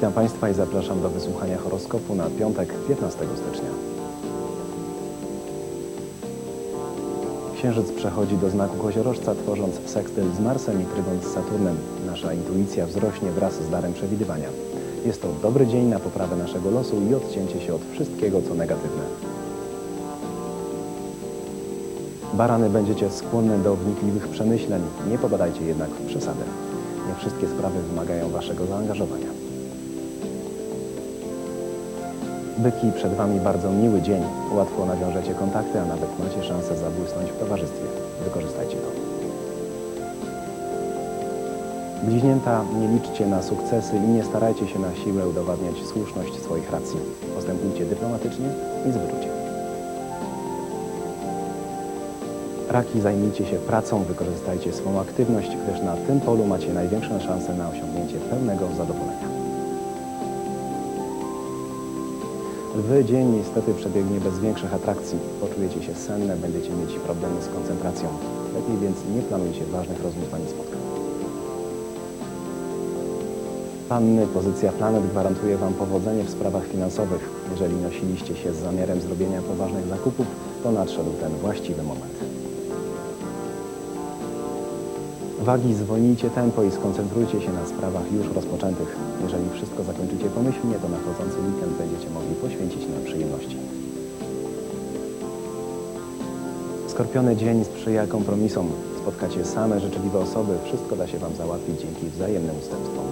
Witam Państwa i zapraszam do wysłuchania horoskopu na piątek 15 stycznia. Księżyc przechodzi do znaku koziorożca, tworząc sekstyl z Marsem i trygon z Saturnem. Nasza intuicja wzrośnie wraz z darem przewidywania. Jest to dobry dzień na poprawę naszego losu i odcięcie się od wszystkiego, co negatywne. Barany będziecie skłonne do wnikliwych przemyśleń, nie popadajcie jednak w przesadę. Nie wszystkie sprawy wymagają waszego zaangażowania. Byki, przed Wami bardzo miły dzień. Łatwo nawiążecie kontakty, a nawet macie szansę zabłysnąć w towarzystwie. Wykorzystajcie to. Bliźnięta, nie liczcie na sukcesy i nie starajcie się na siłę udowadniać słuszność swoich racji. Postępujcie dyplomatycznie i z wyczuciem. Raki, zajmijcie się pracą, wykorzystajcie swą aktywność, gdyż na tym polu macie największą szansę na osiągnięcie pełnego zadowolenia. Lwy dzień niestety przebiegnie bez większych atrakcji. Poczujecie się senne, będziecie mieć problemy z koncentracją. Lepiej więc nie planujcie ważnych rozmów ani spotkań. Panny, pozycja planet gwarantuje Wam powodzenie w sprawach finansowych. Jeżeli nosiliście się z zamiarem zrobienia poważnych zakupów, to nadszedł ten właściwy moment. Wagi, zwolnijcie tempo i skoncentrujcie się na sprawach już rozpoczętych. Jeżeli wszystko zakończycie pomyślnie, to nadchodzący weekend będziecie Skorpiony dzień sprzyja kompromisom. Spotkacie same życzliwe osoby. Wszystko da się Wam załatwić dzięki wzajemnym ustępstwom.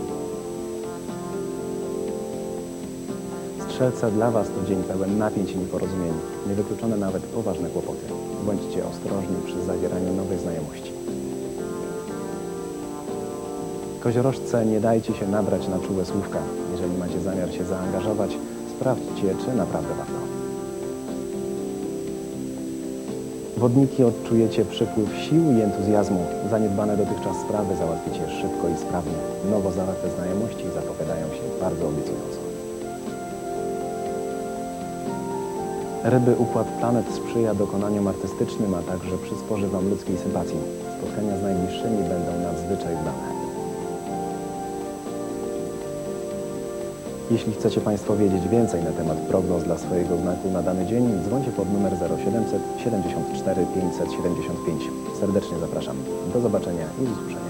Strzelce dla Was to dzień pełen napięć i nieporozumień. Niewykluczone nawet poważne kłopoty. Bądźcie ostrożni przy zawieraniu nowych znajomości. Koziorożce, nie dajcie się nabrać na czułe słówka. Jeżeli macie zamiar się zaangażować, sprawdźcie, czy naprawdę warto. Wodniki odczujecie przypływ sił i entuzjazmu. Zaniedbane dotychczas sprawy załatwicie szybko i sprawnie. Nowo zawarte znajomości zapowiadają się bardzo obiecująco. Ryby układ planet sprzyja dokonaniom artystycznym, a także przysporzy Wam ludzkiej sympatii. Spotkania z najbliższymi będą nadzwyczaj udane. Jeśli chcecie Państwo wiedzieć więcej na temat prognoz dla swojego znaku na dany dzień, dzwońcie pod numer 0700 74 575. Serdecznie zapraszam. Do zobaczenia i usłyszenia.